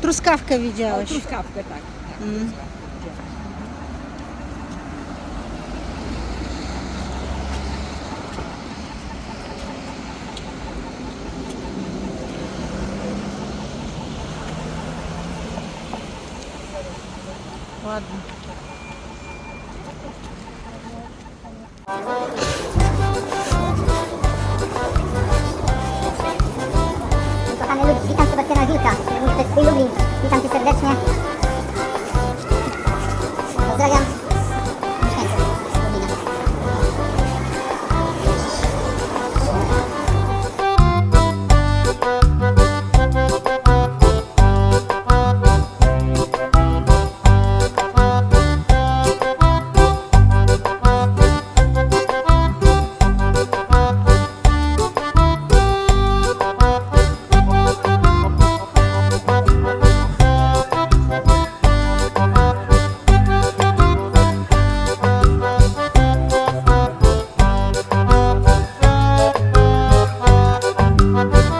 Трускавка видела а Трускавка, так. Ладно. i lubimy. Witam Cię serdecznie. Thank.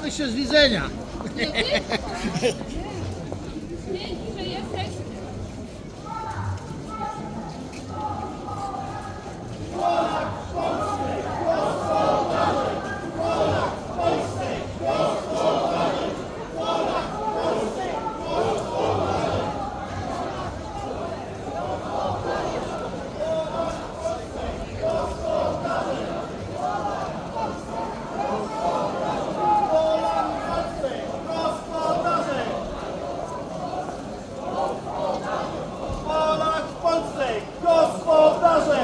Znamy się z widzenia. Dzięki, że jesteś. Polak w Polsce, gospodarze!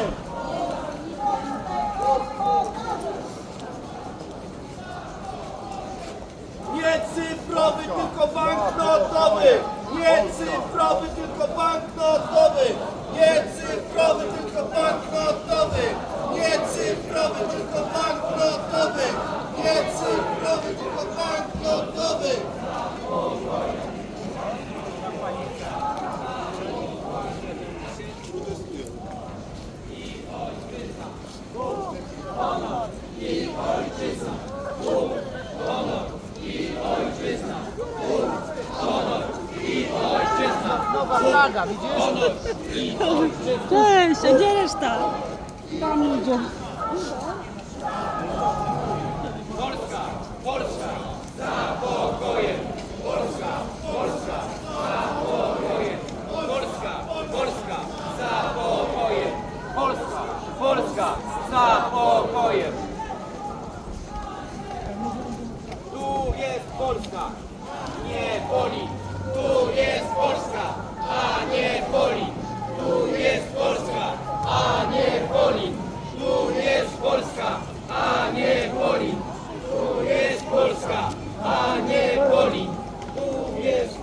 Nie cyfrowy, tylko banknotowy! Nie cyfrowy, tylko banknotowy! Nie cyfrowy, tylko banknotowy! Nie cyfrowy, tylko banknotowy! Nie cyfrowy, tylko banknotowy! Cześć, a gdzie reszta? Tam idzie. Polska, Polska, za pokojem. Tu jest Polska,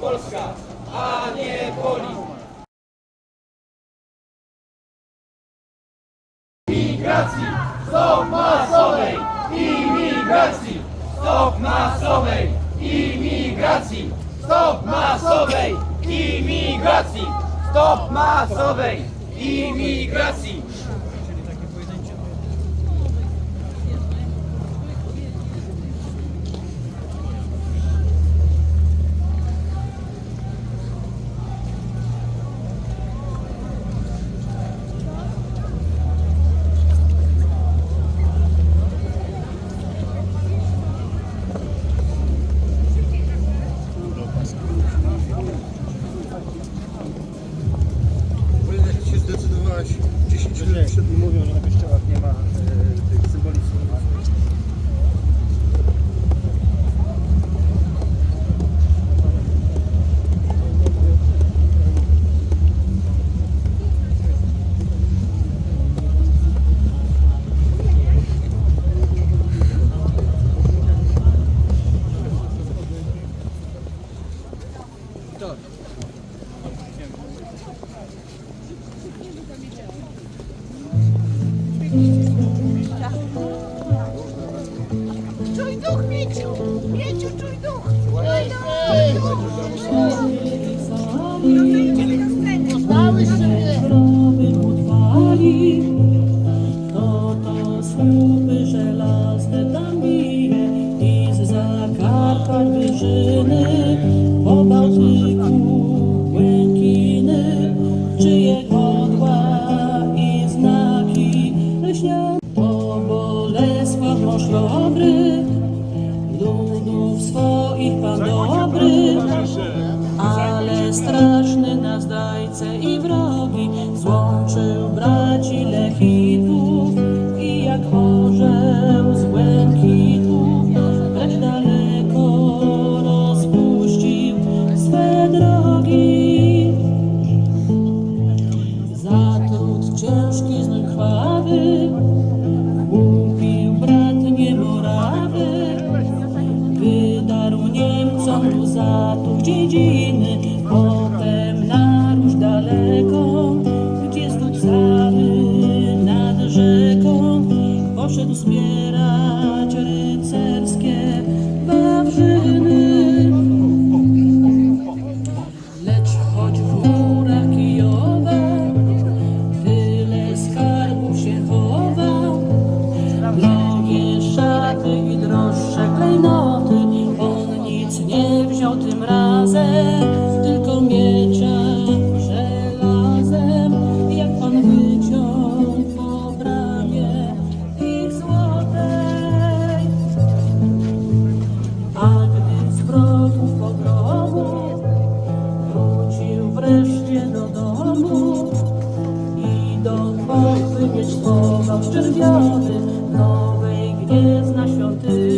Polska, a nie boli. Imigracji stop masowej imigracji, stop masowej imigracji, stop masowej imigracji, stop masowej imigracji. হবে być w czerwiony, nowej gwiezdna świątyni.